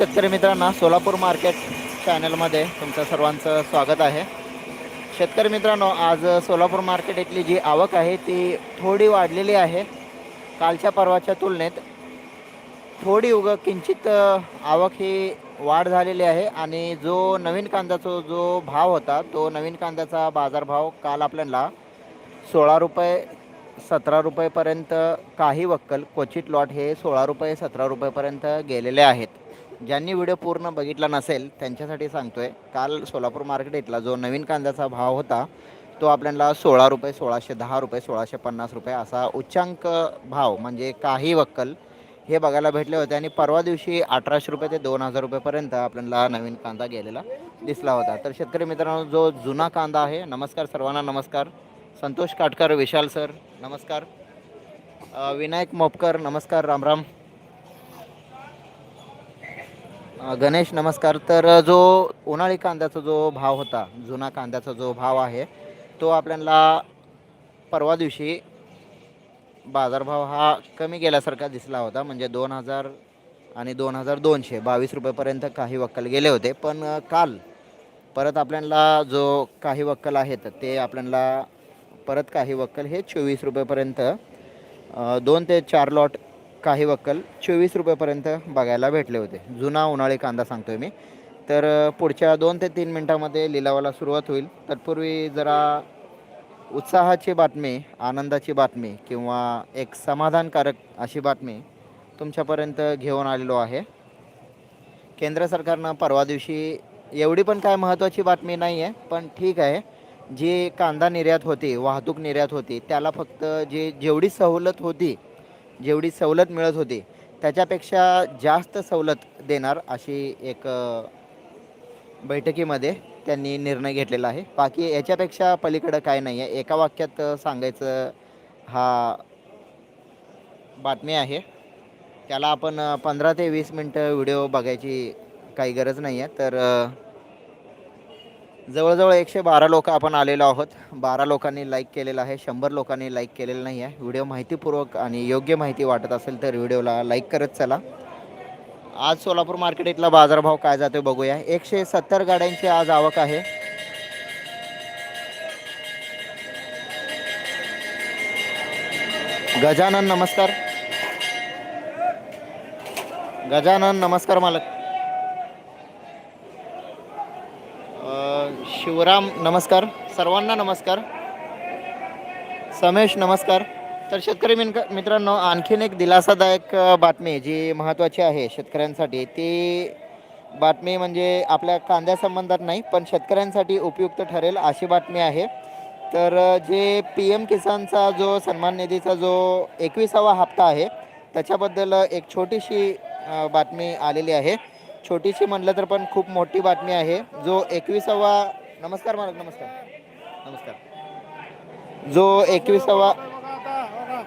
शेतकरी मित्रांनो सोलापूर मार्केट चॅनलमध्ये तुमचं सर्वांचं स्वागत आहे. शेतकरी मित्रांनो आज सोलापूर मार्केट इथली जी आवक आहे ती थोडी वाढलेली आहे कालच्या परवाच्या तुलनेत. थोडी उग किंचित आवक ही वाढ झालेली आहे आणि जो नवीन कांद्याचा जो भाव होता तो नवीन कांद्याचा बाजारभाव काल आपल्याला सोळा रुपये सतरा रुपयेपर्यंत काही वक्कल क्वचित लॉट हे सोळा रुपये सतरा रुपयेपर्यंत गेलेले आहेत. ज्यांनी व्हिडिओ पूर्ण बघितला नसेल त्यांच्यासाठी सांगतोय काल सोलापूर मार्केटला जो नवीन कांद्याचा भाव होता तो आपल्याला सोळा रुपये सोळाशे दहा रुपये सोळाशे पन्नास रुपये असा उच्चांक भाव म्हणजे काही वक्कल हे बघायला भेटले होते आणि परवा दिवशी अठराशे रुपये ते दोन हजार रुपयेपर्यंत आपल्याला नवीन कांदा गेलेला दिसला होता. तर शेतकरी मित्रांनो जो जुना कांदा आहे नमस्कार सर्वांना नमस्कार. संतोष काटकर विशाल सर नमस्कार. विनायक मोपकर नमस्कार रामराम. गणेश नमस्कार. तर जो उन्हाळी कांद्याचा जो भाव होता जुना कांद्याचा जो भाव आहे तो आपल्याला परवा दिवशी बाजारभाव हा कमी गेल्यासारखा दिसला होता. म्हणजे दोन हजार आणि दोन हजार दोनशे बावीस रुपयेपर्यंत काही वक्कल गेले होते. पण काल परत आपल्याला जो काही वक्कल आहेत ते आपल्याला परत काही वक्कल हे चोवीस रुपयेपर्यंत दोन ते चार लॉट काही वक्कल चोवीस रुपयेपर्यंत बघायला भेटले होते. जुना उन्हाळी कांदा सांगतोय मी. तर पुढच्या दोन ते तीन मिनटामध्ये लिलावाला सुरुवात होईल. तत्पूर्वी जरा उत्साहाची बातमी आनंदाची बातमी किंवा एक समाधानकारक अशी बातमी तुमच्यापर्यंत घेऊन आलेलो आहे. केंद्र सरकारनं परवा दिवशी एवढी पण काय महत्त्वाची बातमी नाही आहे पण ठीक आहे. जी कांदा निर्यात होती वाहतूक निर्यात होती त्याला फक्त जे जेवढी सवलत होती जेवढी सवलत मिळत होती त्याच्यापेक्षा जास्त सवलत देणार अशी एक बैठकीमध्ये त्यांनी निर्णय घेतलेला आहे. बाकी याच्यापेक्षा पलीकडं काय नाही आहे एका वाक्यात सांगायचं हा बातमी आहे. त्याला आपण पंधरा ते वीस मिनटं व्हिडिओ बघायची काही गरज नाही आहे तर जवळजवळ एकशे बारा लोक आपण आलेलो आहोत. बारा लोकांनी लाईक केलेलं आहे. शंभर लोकांनी लाईक केलेलं नाही आहे. व्हिडिओ माहितीपूर्वक आणि योग्य माहिती वाटत असेल तर व्हिडिओला लाईक करत चला. आज सोलापूर मार्केट इथला बाजारभाव काय जातो बघूया. एकशे सत्तर गाड्यांची आज आवक आहे. गजानन नमस्कार. गजानन नमस्कार मालक. शिवराम नमस्कार. सर्वांना नमस्कार. समेश नमस्कार. तर शेतकरी मिन मित्रांनो आणखीन एक दिलासादायक बातमी जी महत्त्वाची आहे शेतकऱ्यांसाठी ती बातमी म्हणजे आपल्या कांद्यासंबंधात नाही पण शेतकऱ्यांसाठी उपयुक्त ठरेल अशी बातमी आहे. तर जे पी एम किसानचा जो सन्मान निधीचा जो एकविसावा हप्ता आहे त्याच्याबद्दल एक छोटीशी बातमी आलेली आहे. छोटीशी म्हटलं तर पण खूप मोठी बातमी आहे. जो एकविसावा नमस्कार मालक नमस्कार. नमस्कार. जो एकविसावा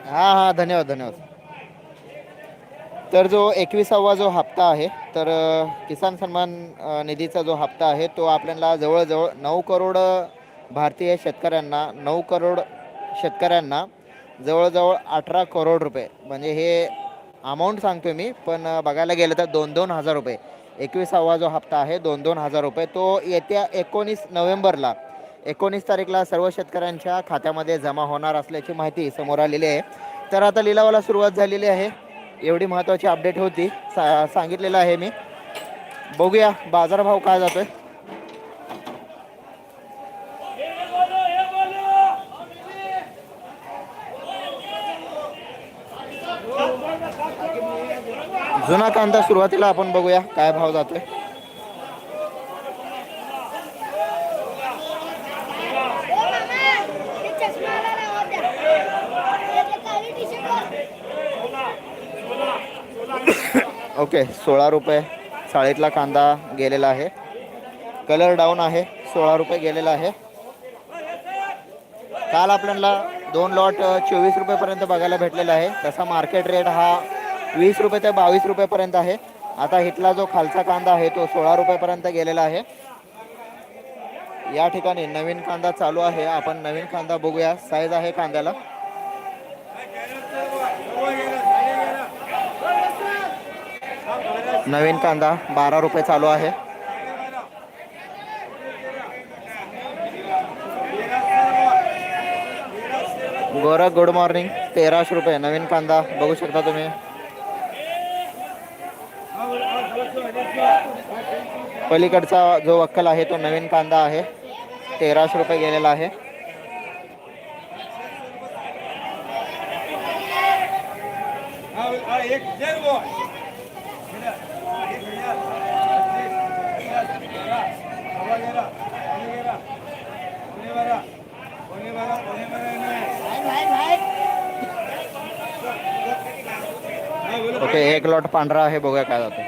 हां हां धन्यवाद धन्यवाद. तर जो एकविसावा जो हप्ता आहे तर किसान सन्मान निधीचा जो हप्ता आहे तो आपल्याला जवळजवळ नऊ करोड भारतीय शेतकऱ्यांना नऊ करोड शेतकऱ्यांना जवळजवळ अठरा करोड रुपये. म्हणजे हे अमाऊंट सांगतो मी पण बघायला गेलं तर दोन दोन हजार रुपये. एकविसावा जो हप्ता आहे दोन दोन हजार रुपये तो येत्या एकोणीस नोव्हेंबरला एकोणीस तारीखला सर्व शेतकऱ्यांच्या खात्यामध्ये जमा होणार असल्याची माहिती समोर आलेली आहे. तर आता लिलावाला सुरुवात झालेली आहे. एवढी महत्त्वाची अपडेट होती सा सांगितलेलं आहे मी. बघूया बाजारभाव काय जातो आहे जुना कांदा सुरुवातीला आपण बघूया काय भाव जातोय. ओके सोळा रुपये चाळीतला कांदा गेलेला आहे. कलर डाऊन आहे सोळा रुपये गेलेला आहे. काल आपल्याला दोन लॉट चोवीस रुपयेपर्यंत बघायला भेटलेला आहे. तसा मार्केट रेट हा वीस रुपये ते बावीस रुपयेपर्यंत आहे. आता हिटला जो खालचा कांदा आहे तो सोळा रुपयापर्यंत गेलेला आहे. या ठिकाणी नवीन कांदा चालू आहे. आपण नवीन कांदा बघूया. साईज आहे कांद्याला. नवीन कांदा बारा रुपये चालू आहे. Gorakh good morning. तेराशे रुपये. नवीन कांदा बघू शकता तुम्ही. पलीकडचा जो वक्कल आहे तो नवीन कांदा आहे. तेराशे रुपये गेलेला आहे. एक एक लॉट पांढरा आहे बघूया काय जातो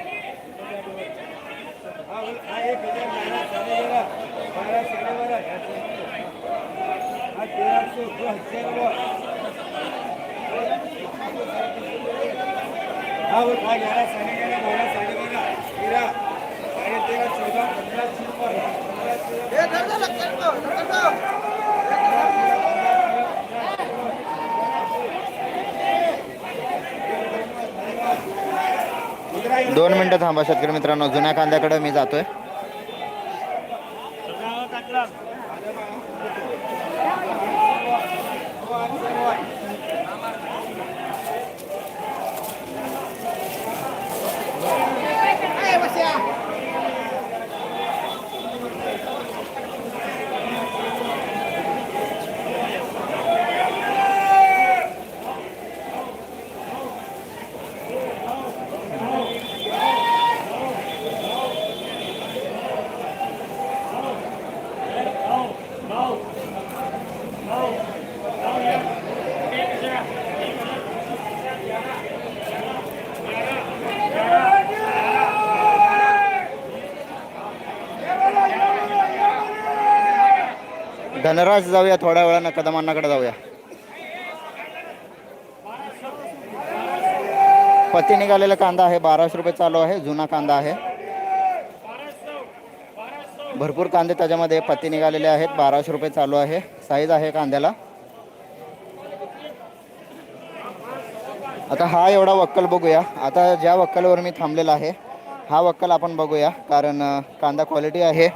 दोन मिनटं थांबा शेतकरी मित्रांनो. जुन्या कांद्याकडे मी जातोय. धनराज जाऊया थोड्या वेळानं कदमांनाकडे जाऊया. पत्ती निघालेला कांदा आहे बाराशे रुपये चालू आहे जुना कांदा आहे. भरपूर कांदे त्याच्यामध्ये पत्ती निघालेले आहेत बाराशे रुपये चालू आहे साईज आहे कांद्याला. आता हा एवढा वक्कल बघूया. आता ज्या वक्कलवर मी थांबलेला आहे हा वक्कल आपण बघूया कारण कांदा क्वालिटी आहे.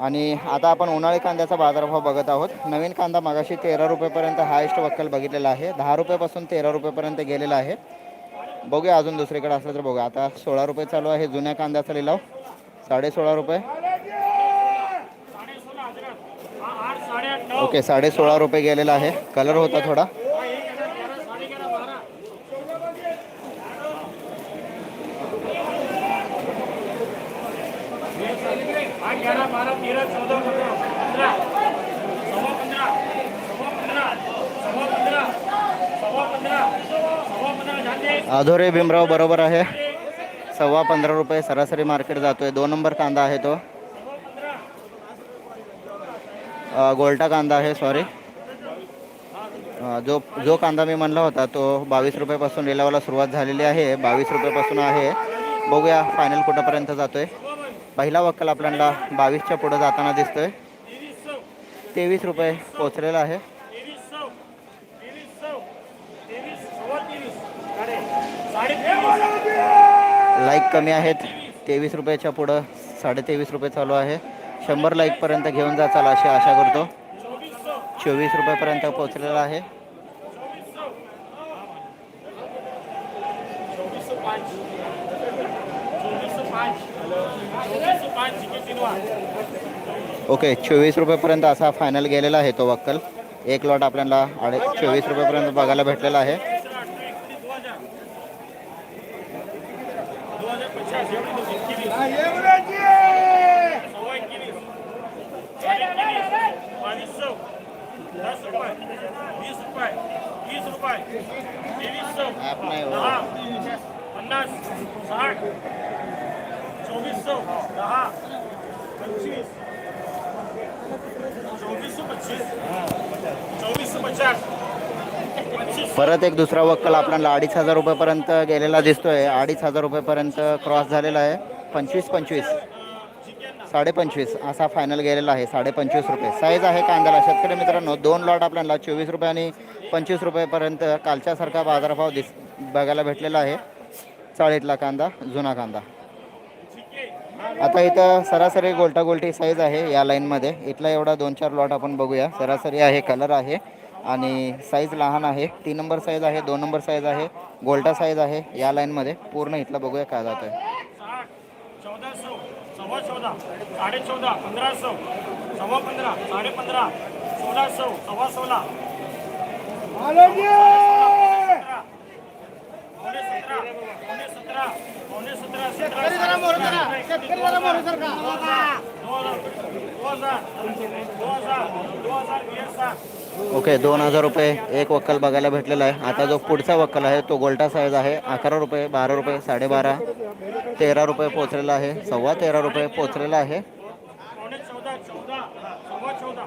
आणि आता आपण उन्हाळी कांद्याचा बाजारभाव बघत आहोत. नवीन कांदा मागाशी तेरा रुपयेपर्यंत हायेस्ट वक्कल बघितलेला आहे. दहा रुपयापासून तेरा रुपयेपर्यंत गेलेला आहे. बघूया अजून दुसरीकडे असलं तर बघूया. आता सोळा रुपये चालू आहे. जुन्या कांद्याचा लिलाव. साडे सोळा रुपये ओके साडे सोळा रुपये गेलेला आहे. कलर होता थोडा. पंद्रह अधोरे भीमराव बरोबर आहे. सव्वा पंधरा रुपये सरासरी मार्केट जातोय. दोन नंबर कांदा आहे तो. गोल्टा कांदा आहे सॉरी जो जो कांदा मी म्हणला होता तो बावीस रुपयापासून लिलावाला सुरुवात झालेली आहे. बावीस रुपयापासून आहे. बघूया फायनल कुठंपर्यंत जातोय. पहिला वक्कल आपल्याला बावीसच्या पुढं जाताना दिसतोय. तेवीस रुपये पोचलेला आहे तेवीस सौ तेवीस सौ तेवीस सवा तेवीस साडे साडे तेवीस लाईक कमी आहेत. तेवीस रुपयाच्या पुढं साडेतेवीस रुपये चालू आहे. शंभर लाईकपर्यंत घेऊन जा चाल अशी आशा करतो. चोवीस रुपयापर्यंत पोहोचलेला आहे. ओके चोवीस रुपयापर्यंत असा फायनल गेलेला आहे तो वक्कल. एक लॉट आपल्याला अडे चोवीस रुपयापर्यंत बघायला भेटलेला आहे तीसरा अठरा एकोणीस दो हजार दो हजार पचास एवढी दोन एकवीस सव्वा एकवीस साडे एकवीस बावीस सौ दस रुपये वीस रुपये तीस रुपये दहा पन्नास साठ दहा पंचवीस पच्चीस पचास परत एक दुसरा वक्कल आपल्याला अडीच हजार रुपयापर्यंत गेलेला दिसतोय. अडीच हजार रुपयापर्यंत क्रॉस झालेला आहे. पंचवीस पंचवीस. साडे पंचवीस असा फायनल गेलेला आहे. साडे पंचवीस रुपये. साईज आहे कांद्याला. शेतकरी मित्रांनो दोन लॉट आपल्याला चोवीस रुपये आणि पंचवीस रुपयेपर्यंत कालच्यासारखा बाजारभाव दिस बघायला भेटलेला आहे. चाळीतला कांदा जुना कांदा. आता इथं सरासरी गोलटा गोलटी साईज आहे या लाईनमध्ये इथला एवढा दोन चार लॉट आपण बघूया. सरासरी आहे कलर आहे आणि साईज लहान आहे. तीन नंबर साईज आहे दोन नंबर साईज आहे गोल्टा साईज आहे या लाईनमध्ये पूर्ण इथला बघूया काय जातं आहे चौदा सव्वा चौदा साडे चौदा पंधरा सौ सव्वा पंधरा साडे पंधरा सोळा सौ सव्वा सोळा ओके दोन हजार रुपये एक वक्कल बघायला भेटलेला आहे. आता जो पुढचा वक्कल आहे तो गोल्टा साईज आहे. अकरा रुपये बारा रुपये साडेबारा तेरा रुपये पोचलेला आहे. सव्वा तेरा रुपये पोचलेला आहे पावणे चौदा चौदा सव्वा चौदा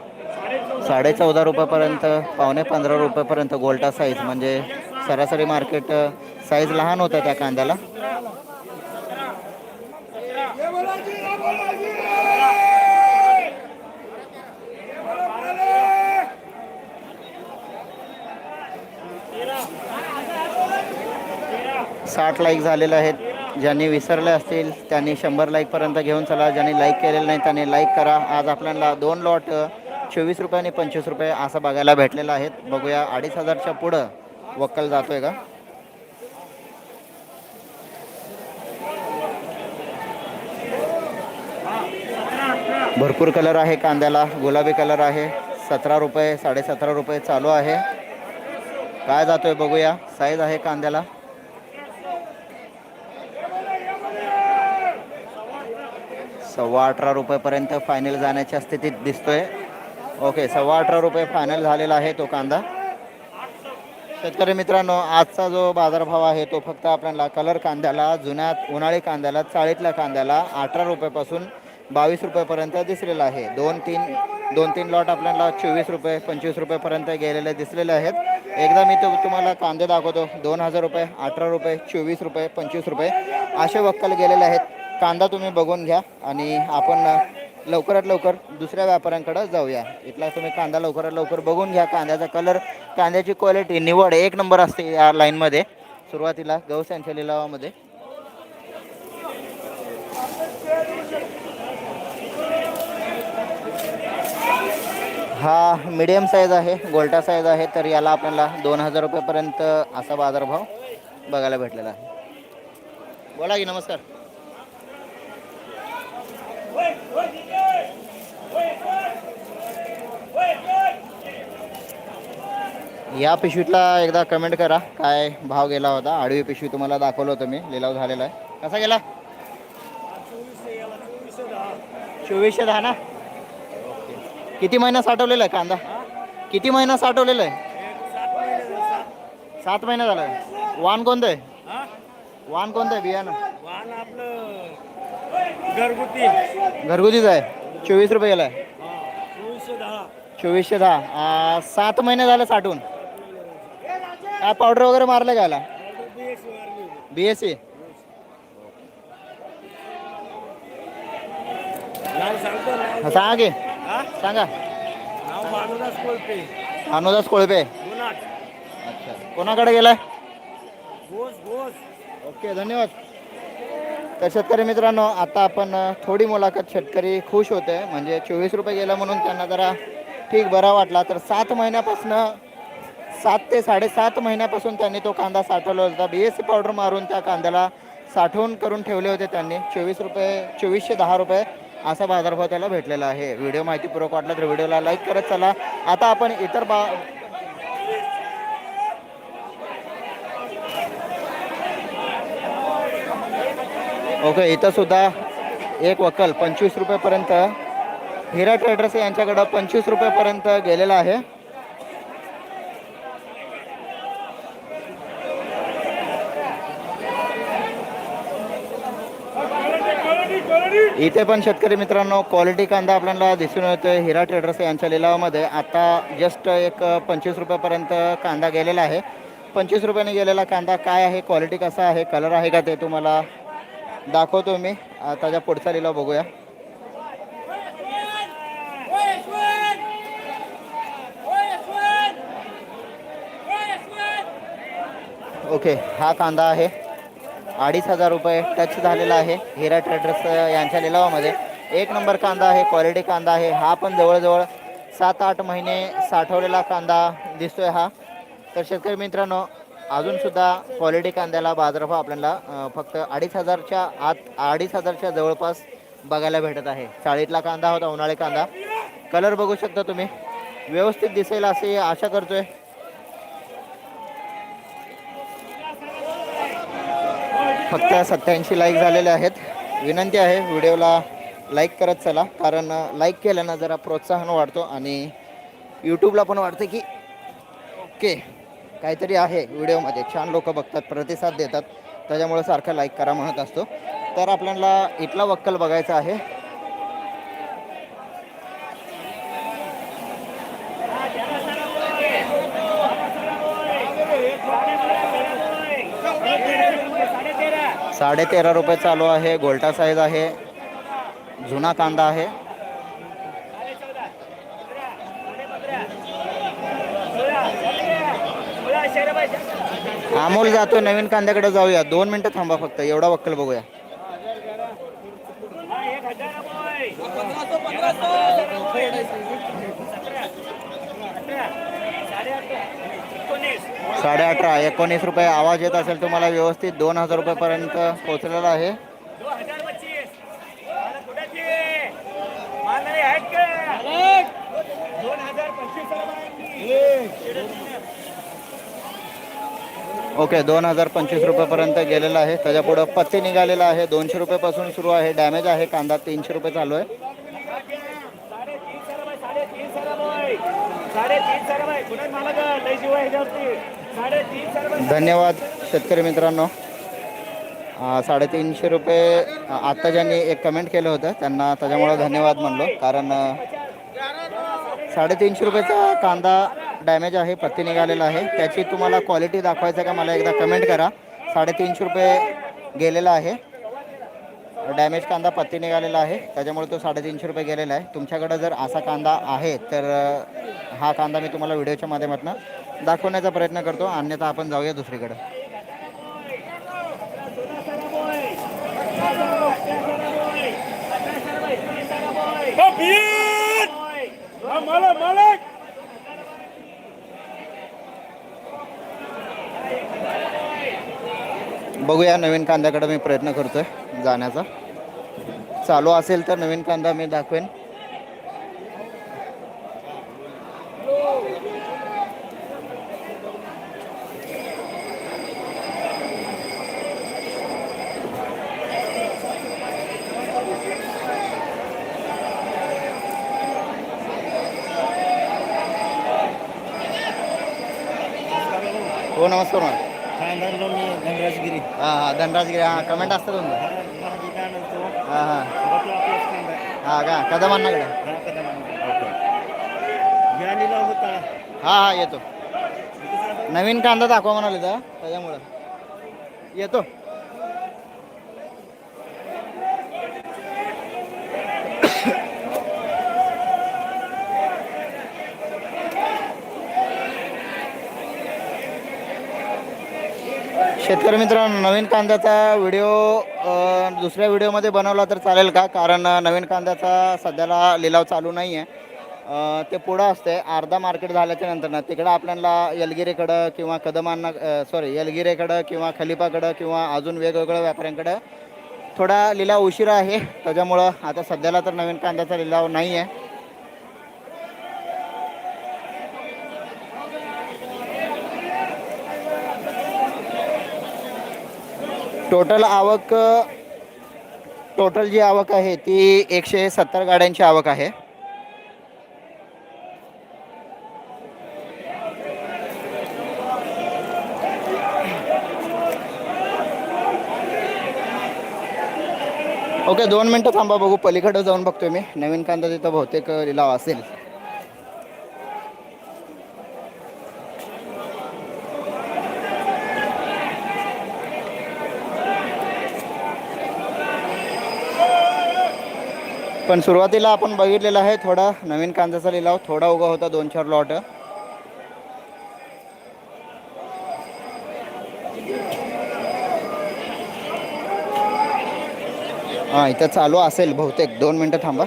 साडेचौदा रुपयापर्यंत पावणे पंधरा रुपयापर्यंत गोल्टा साईज म्हणजे सरासरी मार्केट साईज लहान होतं त्या कांद्याला. साठ लाईक झालेले आहेत. ज्यांनी विसरले असतील त्यांनी शंभर लाईकपर्यंत घेऊन चला. ज्यांनी लाईक केलेलं नाही त्यांनी लाईक करा. आज आपल्याला दोन लॉट चोवीस रुपये आणि पंचवीस रुपये असं बघायला भेटलेलं आहेत बघूया अडीच हजारच्या पुढं वक्कल जातोय का? भरपूर कलर आहे कांद्याला गुलाबी कलर आहे सतरा रुपये साडेसतरा रुपये चालू आहे. काय जातोय बघूया साईज आहे कांद्याला. सव्वा अठरा रुपयेपर्यंत फायनल जाण्याच्या स्थितीत दिसतोय. ओके सव्वा अठरा रुपये फायनल झालेला आहे तो कांदा. शेतकरी मित्रांनो आजचा जो बाजारभाव आहे तो फक्त आपल्याला कलर कांद्याला जुन्या उन्हाळी कांद्याला चाळीतल्या कांद्याला अठरा रुपयापासून बावीस रुपयेपर्यंत दिसलेला आहे. दोन तीन दोन तीन लॉट आपल्याला चोवीस रुपये पंचवीस रुपयेपर्यंत गेलेले दिसलेले आहेत. एकदा मी तो तुम्हाला कांदे दाखवतो. दोन हजार रुपये अठरा रुपये चोवीस रुपये पंचवीस रुपये असे वक्कल गेलेले आहेत. कांदा तुम्ही बघून घ्या आणि आपण लवकरात लवकर दुसऱ्या व्यापाऱ्यांकडे जाऊया. इथला तुम्ही कांदा लवकरात लवकर बघून घ्या. कांद्याचा कलर कांद्याची क्वालिटी निवड. एक नंबर असते या लाईनमध्ये सुरुवातीला गौस यांच्या लिलावामध्ये हा मीडियम साईज आहे गोल्टा साईज आहे तर याला आपल्याला दोन हजार रुपयापर्यंत असा बाजारभाव बघायला भेटलेला आहे. बोला की नमस्कार. या पिशवीतला एकदा कमेंट करा काय भाव गेला होता. आडवी पिशवी तुम्हाला दाखवलं होतं मी. लिलाव झालेला आहे. कसा गेला? चोवीसशे दहा ना? किती महिना साठवलेला आहे कांदा? किती महिना साठवलेला आहे? सात महिना झाला. वाण कोणतं आहे? वाण कोणतं आहे? बियाणं? वाहन आपलं घरगुती. घरगुतीच आहे. चोवीस रुपये गेला आहे. चोवीसशे दहा. सात महिने झाले साठवून काय पावडर वगैरे मारलं घ्यायला बी एस सी सांगा की? सांगा. अनुदास कोळपे. अच्छा. कोणाकडे गेलाय? ओके धन्यवाद. तर शेतकरी मित्रांनो आता आपण थोडी मुलाखत शेतकरी खुश होते. म्हणजे चोवीस रुपये गेला म्हणून त्यांना जरा ठीक बरा वाटला. तर सात महिन्यापासून सात ते साडेसात महिन्यापासून त्यांनी तो कांदा साठवला होता. बी एस सी पावडर मारून त्या कांद्याला साठवून करून ठेवले होते त्यांनी. चोवीस रुपये चोवीसशे दहा रुपये असा बाजारभाव त्याला भेटलेला आहे. व्हिडिओ माहितीपूर्वक वाटला तर व्हिडिओला लाईक करत चला. आता आपण इतर बा ओके इथं सुद्धा एक वकल पंचवीस रुपयेपर्यंत. हिरा ट्रेडर्स यांच्याकडं पंचवीस रुपयेपर्यंत गेलेला आहे. इथे पण शेतकरी मित्रांनो क्वालिटी कांदा आपल्याला दिसून येतोय हिरा ट्रेडर्स यांच्या लिलावामध्ये. आता जस्ट एक पंचवीस रुपयापर्यंत कांदा गेलेला आहे. पंचवीस रुपयाने गेलेला कांदा काय आहे? क्वालिटी कसा आहे? कलर आहे का ते तुम्हाला? दाखवतो मी. त्याच्या पुढचा लिलाव बघूया. ओके हा कांदा आहे. अडीच हजार रुपये टच झालेला आहे हिरा ट्रेडर्स यांच्या लिलावामध्ये. एक नंबर कांदा आहे क्वालिटी कांदा आहे. हा पण जवळजवळ सात आठ महिने साठवलेला कांदा दिसतोय हा. तर शेतकरी मित्रांनो अजूनसुद्धा क्वालिटी कांद्याला बाजारभाव आपल्याला फक्त अडीच हजारच्या आत अडीच हजारच्या जवळपास बघायला भेटत आहे. चाळीतला कांदा होता उन्हाळी कांदा. कलर बघू शकता तुम्ही. व्यवस्थित दिसेल अशी आशा करतोय. फक्त सत्याऐंशी लाईक झालेले आहेत. विनंती आहे व्हिडिओला लाईक करत चला कारण लाईक केल्यानं जरा प्रोत्साहन वाढतो आणि यूट्यूबला पण वाटतं की ओके काहीतरी आहे व्हिडिओमध्ये. छान लोक बघतात प्रतिसाद देतात. त्याच्यामुळे सारखं लाईक करा म्हणत असतो. तर आपल्याला इथला वक्कल बघायचा आहे. साडे तेरा रुपये चालू आहे. गोल्टा साईज आहे. जुना कांदा आहे. अमोल जातो नवीन कांद्याकडे जाऊया. दोन मिनिटं थांबा फक्त एवढा वक्कल बघूया. साडे अठरा एकोणीस रुपये आवाज येत असेल तुम्हाला व्यवस्थित दोन हजार रुपयापर्यंत पोहोचलेला आहे. ओके दोन हजार पंचवीस रुपयापर्यंत गेलेला आहे. त्याच्या पुढं निघालेला आहे. दोनशे रुपयापासून सुरू आहे. डॅमेज आहे. कांदा तीनशे रुपये चालू आहे. धन्यवाद शेतकरी मित्रांनो. साडेतीनशे रुपये आत्ता ज्यांनी एक कमेंट केलं होतं त्यांना त्याच्यामुळं धन्यवाद म्हणलो. कारण साडेतीनशे रुपयाचा कांदा डॅमेज आहे पत्ती निघालेला आहे. त्याची तुम्हाला क्वालिटी दाखवायचं का मला एकदा कमेंट करा. साडेतीनशे रुपये गेलेला आहे. डॅमेज कांदा पत्ती निघालेला आहे. त्याच्यामुळे तो साडेतीनशे रुपये गेलेला आहे. तुमच्याकडं जर असा कांदा आहे तर हा कांदा मी तुम्हाला व्हिडिओच्या माध्यमातून दाखवण्याचा प्रयत्न करतो. अन्यथा आपण जाऊया दुसरीकडं. मला बघूया नवीन कांद्याकडे मी प्रयत्न करतो आहे जाण्याचा. चालू असेल तर नवीन कांदा मी दाखवेन. हो नमस्कार मॅम धनराजगिरी हां हां धनराजगिरी हां कमेंट असतं तुमचं हां हां हां का कदम अन्नाकडे होता हां हां येतो नवीन कांदा दाखवा म्हणाले तर त्याच्यामुळं येतो शेतकरी मित्रांनो नवीन कांद्याचा व्हिडिओ दुसऱ्या व्हिडिओमध्ये बनवला तर चालेल का? कारण नवीन कांद्याचा सध्याला लिलाव चालू नाही आहे ते पुढं असते अर्धा मार्केट झाल्याच्यानंतर ना तिकडं आपल्याला यलगिरेकडं किंवा कदमांना सॉरी यलगिरेकडं किंवा खलिपाकडं किंवा अजून वेगवेगळ्या व्यापाऱ्यांकडं थोडा लिलाव उशिरा आहे. त्याच्यामुळं आता सध्याला तर नवीन कांद्याचा लिलाव नाही आहे टोटल आवक टोटल जी आवक आहे ती एकशे सत्तर गाड्यांची आवक आहे. ओके दोन मिनटं थांबा बघू. पलीकडं जाऊन बघतोय मी. नवीन कांदा तिथं बहुतेक लिलाव असेल. पण सुरुवातीला आपण बघितलेला आहे थोडा नवीन कांद्याचा लिलाव थोडा उगा होता दोन चार लॉट हां इथं चालू असेल बहुतेक दोन मिनटं थांबा.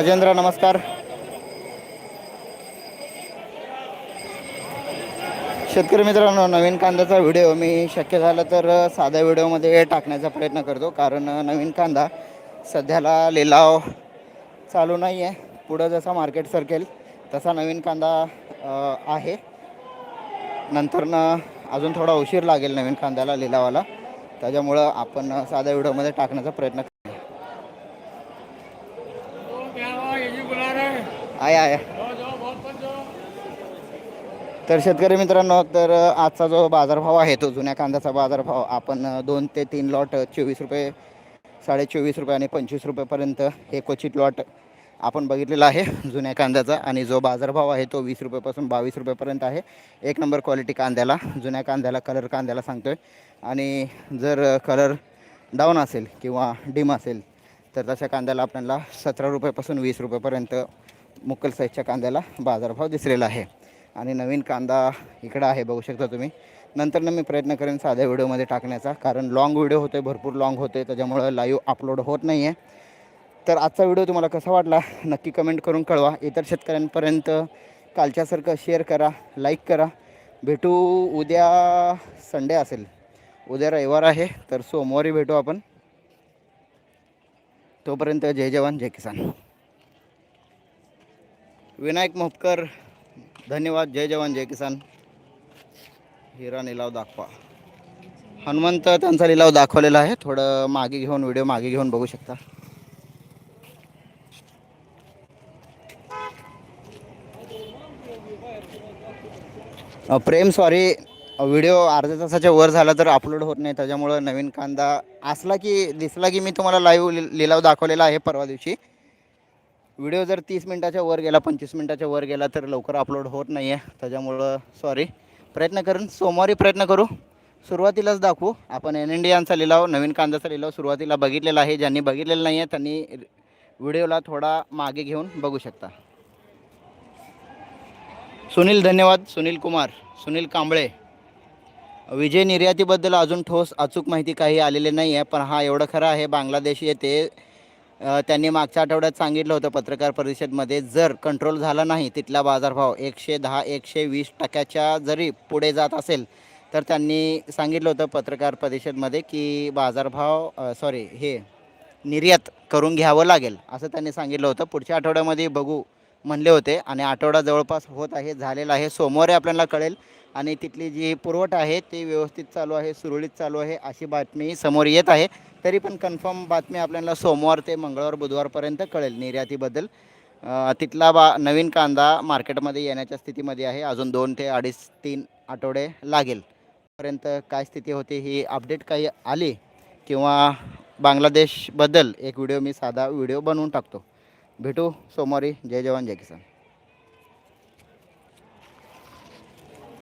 राजेंद्र नमस्कार. शेतकरी मित्रांनो नवीन कांद्याचा व्हिडिओ मी शक्य झालं तर साध्या व्हिडिओमध्ये टाकण्याचा प्रयत्न करतो कारण नवीन कांदा सध्याला लिलाव चालू नाही आहे पुढं जसा मार्केट सरकेल तसा नवीन कांदा आहे. नंतरनं अजून थोडा उशीर लागेल नवीन कांद्याला लिलावाला. त्याच्यामुळं आपण साध्या व्हिडिओमध्ये टाकण्याचा प्रयत्न करतो क्या हुआ ये जी बुला रहे हैं आहे आहे तर शेतकरी मित्रांनो तर आजचा जो बाजारभाव आहे तो जुन्या कांद्याचा बाजारभाव आपण दोन ते तीन लॉट चोवीस रुपये साडे चोवीस रुपये आणि पंचवीस रुपयेपर्यंत हे क्वचित लॉट आपण बघितलेला आहे जुन्या कांद्याचा. आणि जो बाजारभाव आहे तो वीस रुपयापासून बावीस रुपयेपर्यंत आहे. एक नंबर क्वालिटी कांद्याला जुन्या कांद्याला कलर कांद्याला सांगतो आहे आणि जर कलर डाऊन असेल किंवा डिम असेल तर तशा कांद्याला आपल्याला सतरा रुपयापासून वीस रुपयेपर्यंत मुक्कल साईजच्या कांद्याला बाजारभाव दिसलेला आहे. आणि नवीन कांदा इकडं आहे बघू शकता तुम्ही. नंतर मी प्रयत्न करेन साध्या व्हिडिओमध्ये टाकण्याचा कारण लॉंग व्हिडिओ होते भरपूर लॉंग होते त्याच्यामुळं लाईव्ह अपलोड होत नाही आहे तर आजचा व्हिडिओ तुम्हाला कसा वाटला नक्की कमेंट करून कळवा. इतर शेतकऱ्यांपर्यंत कालच्यासारखं शेअर करा लाईक करा. भेटू उद्या संडे असेल. उद्या रविवार आहे तर सोमवारी भेटू आपण. तोपर्यंत जय जवान जय किसान. विनायक मोपकर धन्यवाद जय जवान जय किसान. हिरा लिलाव दाखवा. हनुमंत त्यांचा लिलाव दाखवलेला आहे. थोडं मागे घेऊन व्हिडिओ मागे घेऊन बघू शकता. प्रेम सॉरी व्हिडिओ अर्ध्या तासाच्या वर झाला तर अपलोड होत नाही. त्याच्यामुळं नवीन कांदा असला की दिसला की मी तुम्हाला लाईव्ह लिलाव दाखवलेला आहे परवा दिवशी. व्हिडिओ जर तीस मिनटाच्या वर गेला पंचवीस मिनटाच्या वर गेला तर लवकर अपलोड होत नाही आहे त्याच्यामुळं सॉरी प्रयत्न करून सोमवारी प्रयत्न करू. सुरुवातीलाच दाखवू. आपण एन इंडियाचा लिलाव नवीन कांद्याचा लिलाव सुरुवातीला बघितलेला आहे. ज्यांनी बघितलेलं नाही आहे त्यांनी व्हिडिओला थोडा मागे घेऊन बघू शकता. सुनील धन्यवाद. सुनील कुमार सुनील कांबळे. विजय निर्यातीबद्दल अजून ठोस अचूक माहिती काही आलेली नाही आहे पण हा एवढं खरं आहे बांगलादेश येथे त्यांनी मागच्या आठवड्यात सांगितलं होतं पत्रकार परिषदमध्ये जर कंट्रोल झाला नाही तिथला बाजारभाव एकशे दहा एकशे वीस टक्क्याच्या जरी पुढे जात असेल तर त्यांनी सांगितलं होतं पत्रकार परिषदमध्ये की बाजारभाव सॉरी हे निर्यात करून घ्यावं लागेल असं त्यांनी सांगितलं होतं. पुढच्या आठवड्यामध्ये बघू म्हणले होते आणि आठवडा जवळपास होत आहे झालेला आहे. सोमवारी आपल्याला कळेल आणि तिथली जी पुरवठा आहे ती व्यवस्थित चालू आहे सुरळीत चालू आहे अशी बातमी समोर येत आहे. तरी पण कन्फर्म बातमी आपल्याला सोमवार ते मंगळवार बुधवारपर्यंत कळेल निर्यातीबद्दल. तिथला बा नवीन कांदा मार्केटमध्ये येण्याच्या स्थितीमध्ये आहे. अजून दोन ते अडीच तीन आठवडे लागेल. पर्यंत काय स्थिती होते ही अपडेट काही आली किंवा बांगलादेशबद्दल एक व्हिडिओ मी साधा व्हिडिओ बनवून टाकतो. भेटू सोमवारी. जय जवान जय किसान.